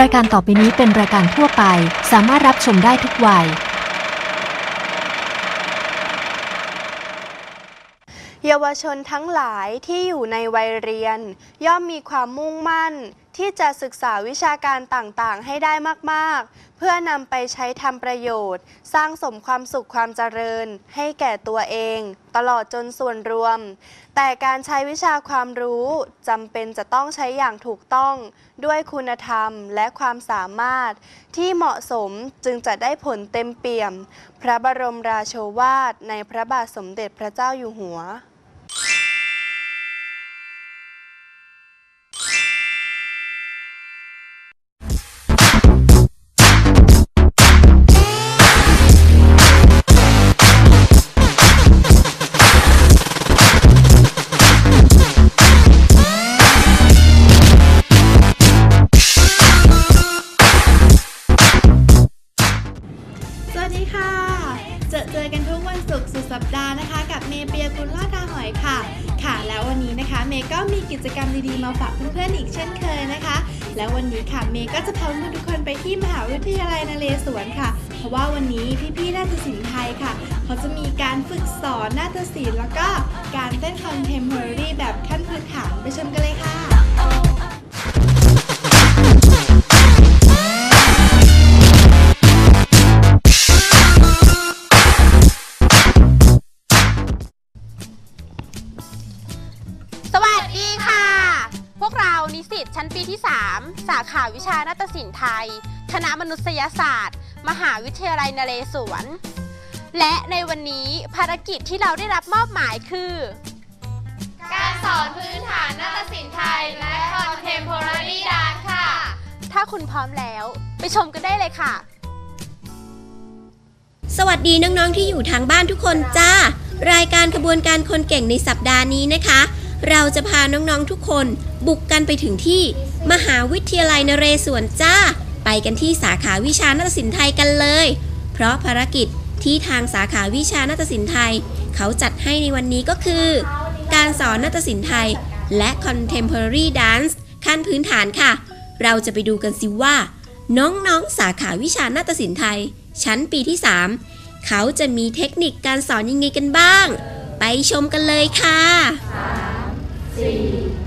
รายการต่อไปนี้เป็นรายการทั่วไป สามารถรับชมได้ทุกวัย เยาวชนทั้งหลายที่อยู่ในวัยเรียน ย่อมมีความมุ่งมั่น ที่จะศึกษาวิชาการต่างๆ ให้ได้มากๆ เพื่อนำไปใช้ทำประโยชน์ สร้างสมความสุขความเจริญ ให้แก่ตัวเอง ตลอดจนส่วนรวม แต่การใช้วิชาความรู้จำเป็นจะต้องใช้อย่างถูกต้อง ด้วยคุณธรรมและความสามารถ ที่เหมาะสมจึงจะได้ผลเต็มเปี่ยม พระบรมราโชวาทในพระบาทสมเด็จพระเจ้าอยู่หัวานาฏศิลป์ไทย คณะมนุษยศาสตร์ มหาวิทยาลัยนเรศวร และในวันนี้ภารกิจที่เราได้รับมอบหมายคือ การสอนพื้นฐานนาฏศิลป์ไทย และ Contemporary Dance ค่ะ ถ้าคุณพร้อมแล้ว ไปชมกันได้เลยค่ะ สวัสดีน้องๆที่อยู่ทางบ้านทุกคนจ้า รายการขบวนการคนเก่งในสัปดาห์นี้นะคะ เราจะพาน้องๆทุกคนบุกกันไปถึงที่มหาวิทยาลัยนเรศวรจ้า ไปกันที่สาขาวิชานาฏศิลป์ไทยกันเลย เพราะภารกิจที่ทางสาขาวิชานาฏศิลป์ไทย เขาจัดให้ในวันนี้ก็คือ การสอนนาฏศิลป์ไทย และ Contemporary Dance ขั้นพื้นฐานค่ะ เราจะไปดูกันสิว่า น้องๆสาขาวิชานาฏศิลป์ไทย ชั้นปีที่ 3 เขาจะมีเทคนิคการสอนยังไงกันบ้าง ไปชมกันเลยค่ะ เ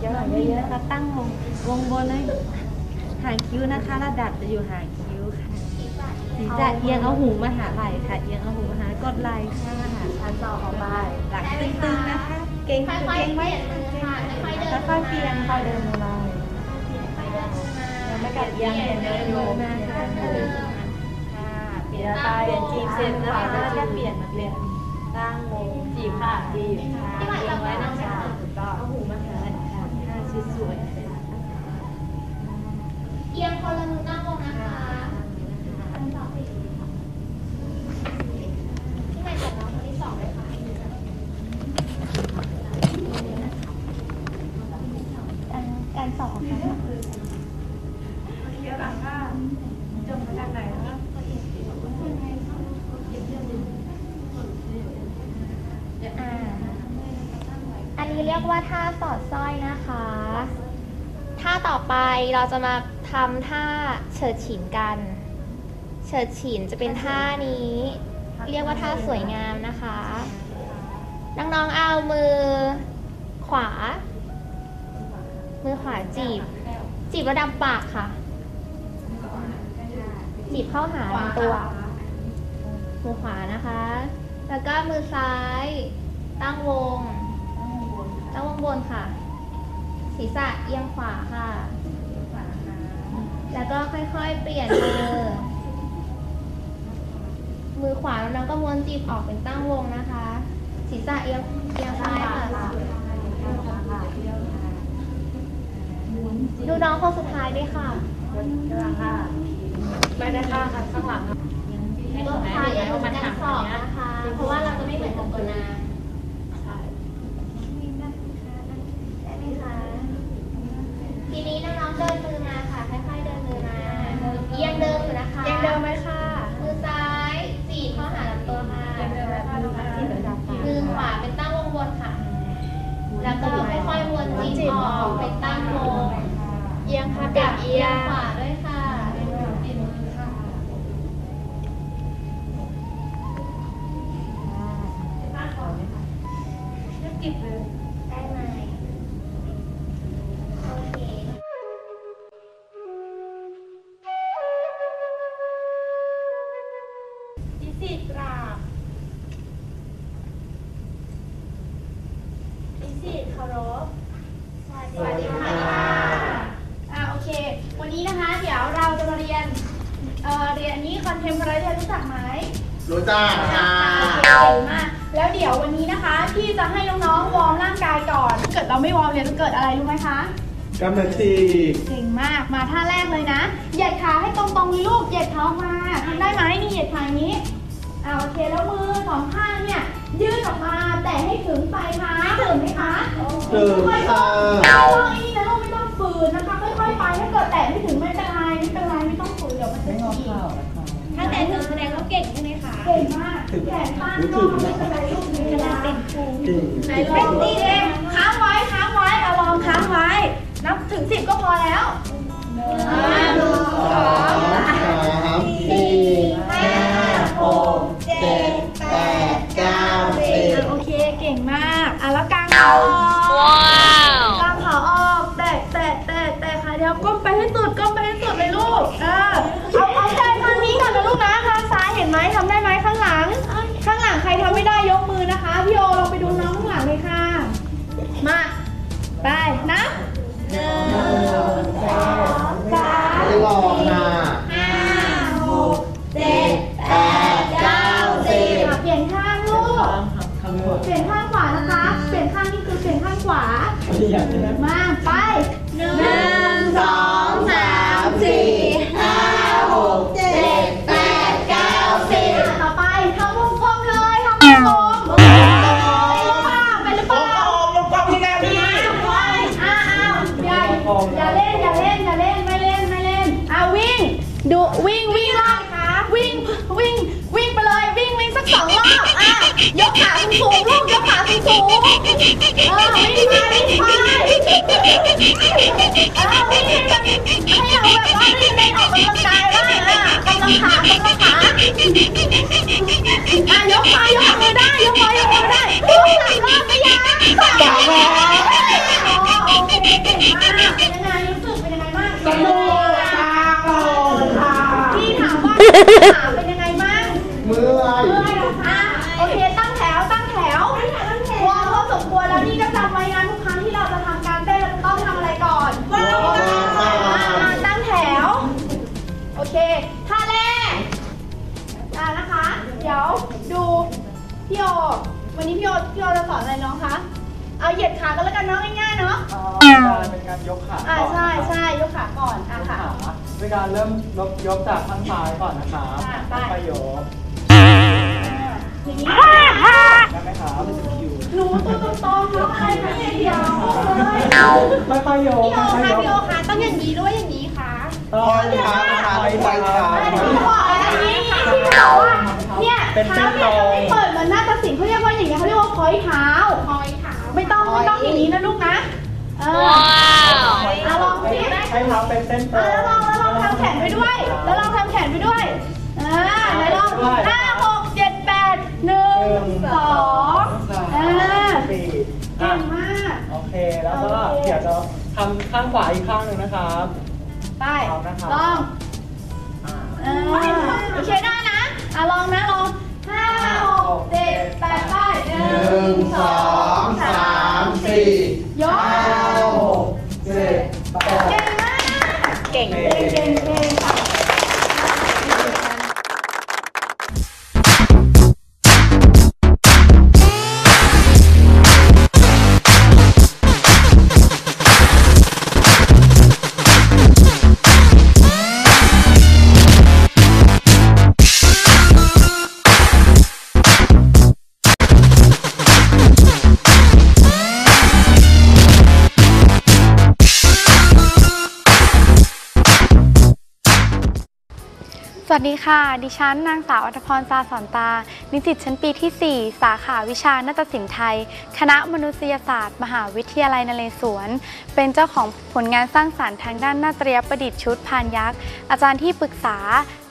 เยอะเยอะๆนะคะตั้งวงวงบนเลยหางคิ้วนะคะระดับจะอยู่หางคิ้วค่ะศีรษะเอียงเอาหูมาหาไหล่ค่ะเอียงเอาหูมาหากดไหล่ค่ะชันต่อออกไปหลังตึงๆนะคะ เก่งเก่งไว้ค่ะค่อยๆเปลี่ยนค่อยเดินมาไม่กัดเอียงเห็นเดินมือมาค่ะค่ะเปลี่ยนตาเปลี่ยนจีบเสร็จนะคะแล้วก็เปลี่ยนมาเปลี่ยนตั้งวงจีบค่ะจีบค่ะพี่ยจับไว้ไว้นะนะคะคะเอาหูมา หาค่ะท่าสวยๆเอียงคนละมือตั้งวงนะคะอันสองพี่หมายจับน้องคนที่สองเลยค่ะการการสองค่ะอ่าอันนี้เรียกว่าท่าสอดสร้อยนะคะท่า ต่อไปเราจะมาทำท่าเฉิดฉินกัน เฉิดฉินจะเป็นท่านี้ เรียกว่าท่าสวยงามนะคะ น้องๆเอามือขวา มือขวาจีบ จีบระดับปากค่ะ จีบเข้าหาลำตัว มือขวานะคะ แล้วก็มือซ้าย ตั้งวง ตั้งวงบนค่ะ ศีรษะเอียงขวาค่ะ แล้วก็ค่อยๆเปลี่ยนมือ มือขวาแล้วน้องก็ม้วนจีบออกเป็นตั้งวงนะคะ ศีรษะเอียงเอียงซ้ายค่ะ ดูน้องคนสุดท้ายด้วยค่ะไม่ได้ข้างค่ะข้างหลังตัวสุดท้ายอย่าลืมการสอบนะคะ เพราะว่าเราจะไม่เหมือนกับตัวนางได้ไหมคะ ทีนี้น้องๆเดินมือมาค่ะ ค่อยๆเดินมือมาเอียงเดิมอยู่นะคะ ยังเดิมไหมค่ะ มือซ้ายจีบเข้าหาลำตัวค่ะ ยังเดิมไหมคะน้องอาชีพระดับปาก มือขวาเป็นตั้งวงบนค่ะ แล้วก็ค่อยๆวนจีบออกเป็นตั้งลงเอียงค่ะกับเอียงงขวา มาก แล้วเดี๋ยววันนี้นะคะพี่จะให้น้องๆวอร์มร่างกายก่อนถ้าเกิดเราไม่วอร์มเรียนจะเกิดอะไรรู้ไหมคะกำลังทีกเก่งมากมาท่าแรกเลยนะเหยียดขาให้ตรงๆเลยลูกเหยียดเท้ามาทำได้ไหมนี่เหยียดขาอย่างนี้อ่าโอเคแล้วมือสองข้างเนี่ยยื่นออกมาแต่ให้ถึงปลายเท้าถึงไหมคะถึงค่อยๆค่ะไม่ต้องไอ้นี่นะลูกไม่ต้องฝืนนะคะค่อยๆไปถ้าเกิดแตะไม่ถึงไม่เป็นไรไม่เป็นไรไม่ต้องฝืนเดี๋ยวมันจะฉีก ถ้าแต่ถึงแสดงว่าเก่งใช่ไหมคะเก่งมากแขนข้างนอกไม่เป็นไรลูกไม่เป็นไรเก่งไหนลองตีเองค้างไว้ค้างไว้เอาลองค้างไว้ นับถึงสิบก็พอแล้วหนึ่งสองสองสามสี่ห้าหกเจ็ดแปด สูงๆ เป็นการเริ่มยกยกจากข้างซ้ายก่อนนะครับอะไป ค่อยๆยกอย่างนี้ได้ไหมครับคิวหนูตัวตรงๆแล้วอะไรไม่เดียวเลยค่อยๆยกพี่โอค่อยคะๆยกพี่โอคะต้องอย่างนี้ด้วยอย่างนี้คะต่อยขาขาไปขาพี่บอกอันนี้ที่บอกว่าเนี่ยเป็นเส้เท้านตเนี่ยรงจะไม่เปิดเหมือนหน้าตาสินเขาเรียกว่าอย่างเงี้ยเขาเรียกว่าพอยเท้าพอยเท้าไม่ต้องไม่ต้องอย่างนี้นะลูกนะ เออเอาลองสิให้เท้าเป็นเส้นตรเอางแล้วลอง ไปด้วย แล้วลองทำแขนไปด้วยเออไหนลองห้าหกเจ็ดแปดหนึ่งสองเออสี่เก่อะงมาก โอเค แล้วก็เดี๋ยวจะทำข้างขวาอีกข้างหนึ่งนะครับ ไปเอานะครับ ลองอ่าเออโอเคได้นะอะลองนะลองห้าหกเจ็ดแปดไปหนึ่งสองสามสี่ยกหกเจ็ดแปด เก่งมาก เก่งเก่งเก่ง วัสดีค่ะ ดิฉันนางสาวอัธพรซาสอนตา นิสิตชั้นปีที่ 4 สาขาวิชานาฏศิลป์ไทย คณะมนุษยศาสตร์ มหาวิทยาลัยนเรศวร เป็นเจ้าของผลงานสร้างสารรค์ทางด้านนาฏยประดิษฐ์ชุดพานยักษ์ อาจารย์ที่ปรึกษา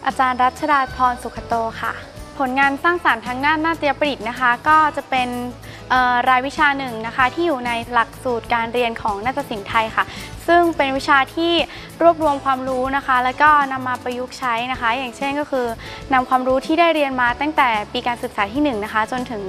อาจารย์รัชดาพรสุขโตค่ะ ผลงานสร้างสารรค์ทางด้านนาฏยประดิษฐ์นะคะ ก็จะเป็นรายวิชาหนึ่งนะคะที่อยู่ในหลักสูตรการเรียนของนาฏศิลป์ไทยค่ะ ซึ่งเป็นวิชาที่รวบรวมความรู้นะคะ แล้วก็นำมาประยุกต์ใช้นะคะ อย่างเช่นก็คือนำความรู้ที่ได้เรียนมาตั้งแต่ปีการศึกษาที่1นะคะจนถึง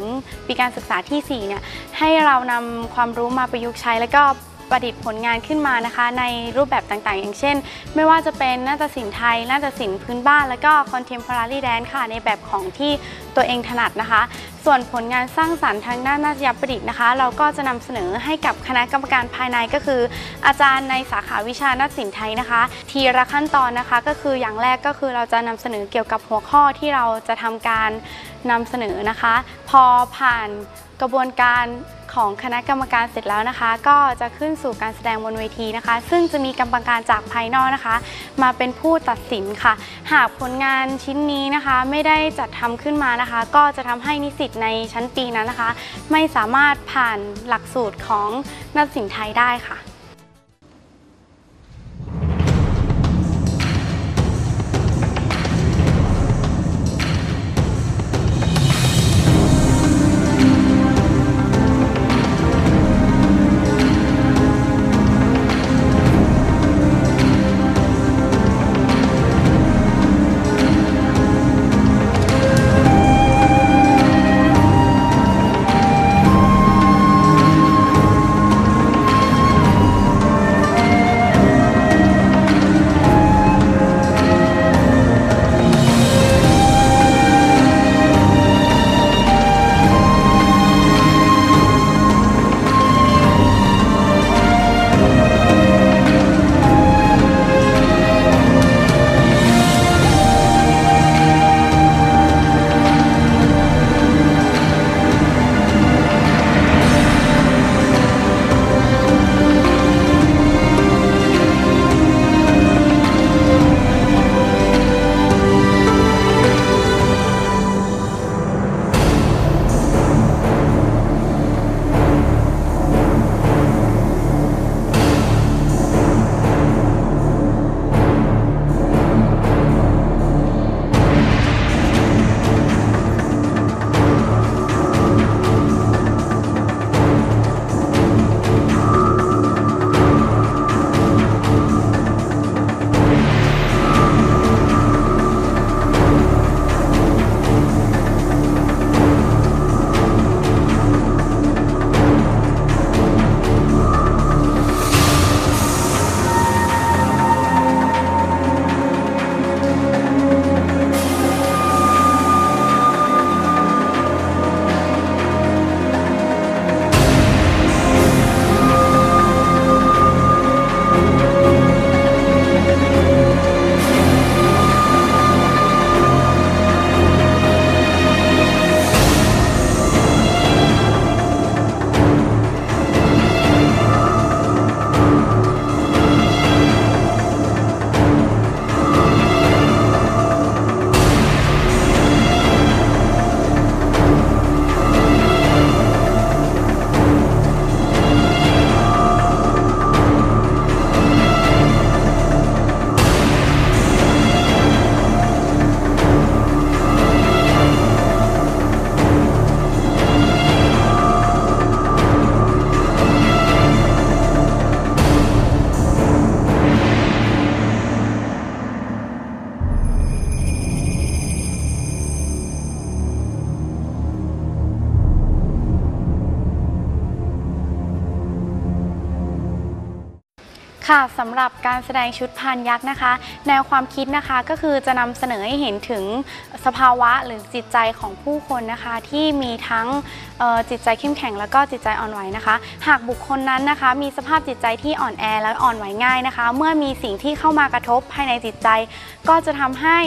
ปีการศึกษาที่4เนี่ยให้เรานำความรู้มาประยุกต์ใช้ แล้วก็ ประดิษฐ์ผลงานขึ้นมานะคะ ในรูปแบบต่างๆ อย่างเช่น ไม่ว่าจะเป็นนาฏศิลป์ไทยนาฏศิลป์พื้นบ้าน แล้วก็ contemporary dance ค่ะในแบบของที่ตัวเองถนัดนะคะ ส่วนผลงานสร้างสรรค์ทางด้านนาฏยประดิษฐ์นะคะ เราก็จะนำเสนอให้กับคณะกรรมการภายในก็คือ อาจารย์ในสาขาวิชานาฏศิลป์ไทยนะคะ ทีละขั้นตอนนะคะก็คืออย่างแรกก็คือเราจะนำเสนอเกี่ยวกับหัวข้อที่เราจะทำการนำเสนอนะคะ พอผ่านกระบวนการ ของคณะกรรมการเสร็จแล้วนะคะ ก็จะขึ้นสู่การแสดงบนเวทีนะคะ ซึ่งจะมีกรรมการจากภายนอกนะคะ มาเป็นผู้ตัดสินค่ะ หากผลงานชิ้นนี้นะคะ ไม่ได้จัดทำขึ้นมานะคะ ก็จะทำให้นิสิตในชั้นปีนั้นนะคะ ไม่สามารถผ่านหลักสูตรของนักศิลป์ไทยได้ค่ะ สำหรับการแสดงชุดพานยักษ์นะคะ แนวความคิดนะคะก็คือจะนำเสนอให้เห็นถึงสภาวะหรือจิตใจของผู้คนนะคะ ที่มีทั้งจิตใจเข้มแข็งแล้วก็จิตใจอ่อนไหวนะคะ หากบุคคลนั้นนะคะ มีสภาพจิตใจที่อ่อนแอและอ่อนไหวง่ายนะคะ เมื่อมีสิ่งที่เข้ามากระทบภายในจิตใจ ก็จะทำให้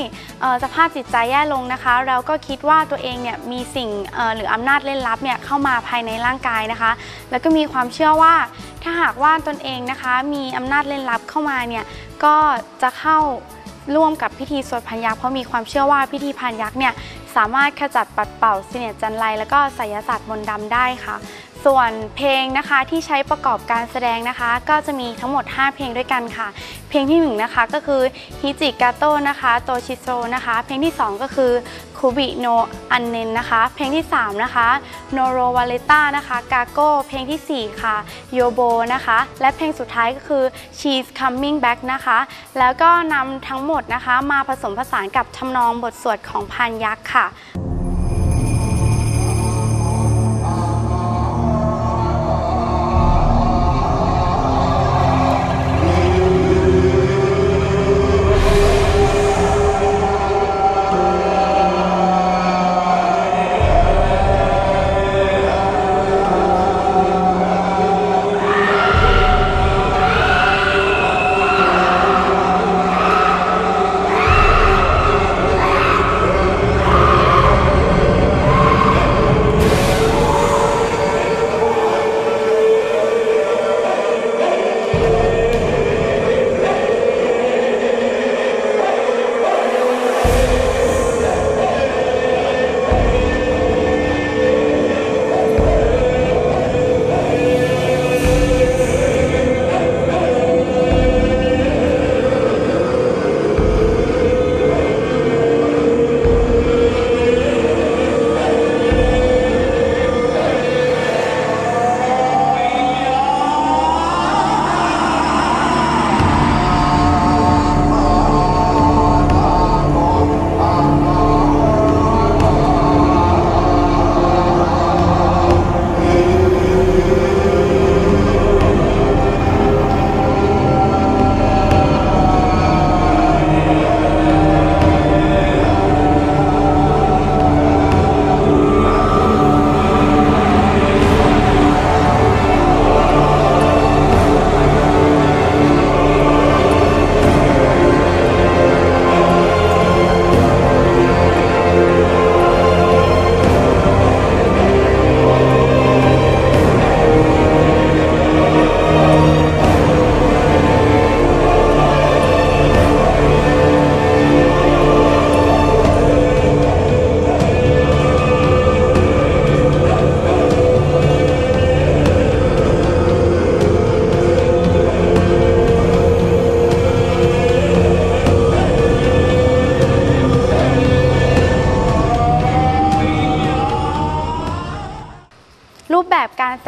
สภาพจิตใจแย่ลงนะคะแล้วก็คิดว่าตัวเองเนี่ยมีสิ่งหรืออำนาจเล่นลับเนี่ยเข้ามาภายในร่างกายนะคะ แล้วก็มีความเชื่อว่า ถ้าหากว่าตนเองนะคะมีอำนาจเล่นลับเข้ามาเนี่ยก็จะเข้าร่วมกับพิธีสวดพันยักษ์เพราะมีความเชื่อว่าพิธีพันยักษ์เนี่ยสามารถขจัดปัดเป่าเสนียจันไรแล้วก็ไสยศาสตร์มนต์ดำได้ค่ะ ส่วนเพลงนะคะที่ใช้ประกอบการแสดงนะคะ ก็จะมีทั้งหมด 5 เพลงด้วยกันค่ะ เพลงที่1นงนะคะก็คือฮิจิกาโตนะคะโตชิโซนะคะ เพลงที่ 2 ก็คือ คูบิโนอันเนนนะคะ เพลงที่ 3 นะคะโนโรวาเลต้านะคะกาโก้เพลงทีสี่ 4 ค่ะโยโบนะคะ และเพลงสุดท้ายก็คือ She's Coming Back นะคะ แล้วก็นำทั้งหมดนะคะ มาผสมผสานกับทำนองบทสวดของพานยักษ์ค่ะ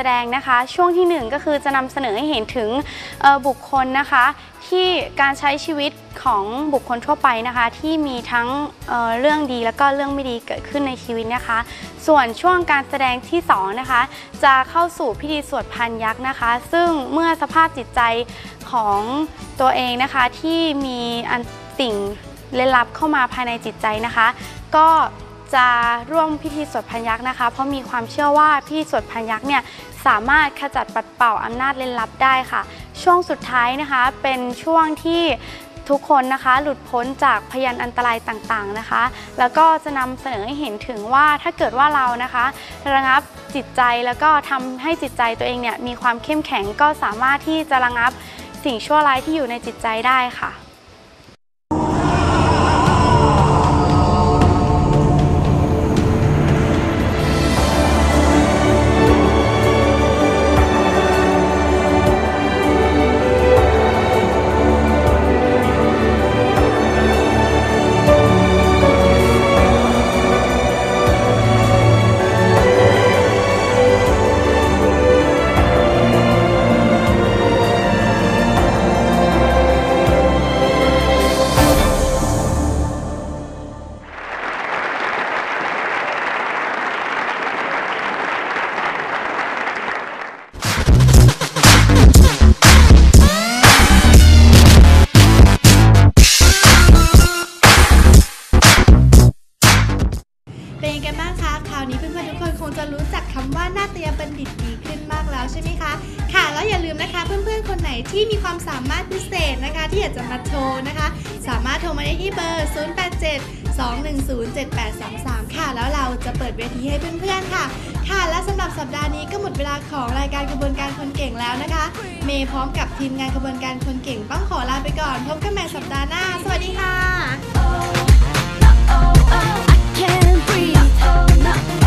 ดงนะคะ ช่วงที่ 1 ก็คือจะนำเสนอให้เห็นถึงบุคคลนะคะ ที่การใช้ชีวิตของบุคคลทั่วไปนะคะ ที่มีทั้งเเรื่องดีแล้วก็เรื่องไม่ดีเกิดขึ้นในชีวิตนะคะ ส่วนช่วงการแสดงที่2นะคะจะเข้าสู่พิธีสวดพันยักษ์นะคะ ซึ่งเมื่อสภาพจิตใจของตัวเองนะคะที่มีอันสิ่งเล่นลับเข้ามาภายในจิตใจนะคะ ก็ จะร่วมพิธีสวดพันยักษ์นะคะ เพราะมีความเชื่อว่าพิธีสวดพันยักษ์เนี่ยสามารถขจัดปัดเป่าอำนาจเล่นลับได้ค่ะ ช่วงสุดท้ายนะคะเป็นช่วงที่ทุกคนนะคะหลุดพ้นจากพยันอันตรายต่างๆนะคะ แล้วก็จะนำเสนอให้เห็นถึงว่าถ้าเกิดว่าเรานะคะระงับจิตใจแล้วก็ทำให้จิตใจตัวเองเนี่ยมีความเข้มแข็งก็สามารถที่จะระงับสิ่งชั่วร้ายที่อยู่ในจิตใจได้ค่ะ จะเปิดเวทีให้เพื่อนๆค่ะ ค่ะ และสำหรับสัปดาห์นี้ก็หมดเวลาของรายการกระบวนการคนเก่งแล้วนะคะ เมย์พร้อมกับทีมงานกระบวนการคนเก่งต้องขอลาไปก่อนพบกันใหม่สัปดาห์หน้า สวัสดีค่ะ oh, oh, oh, I can't breathe. Oh, no.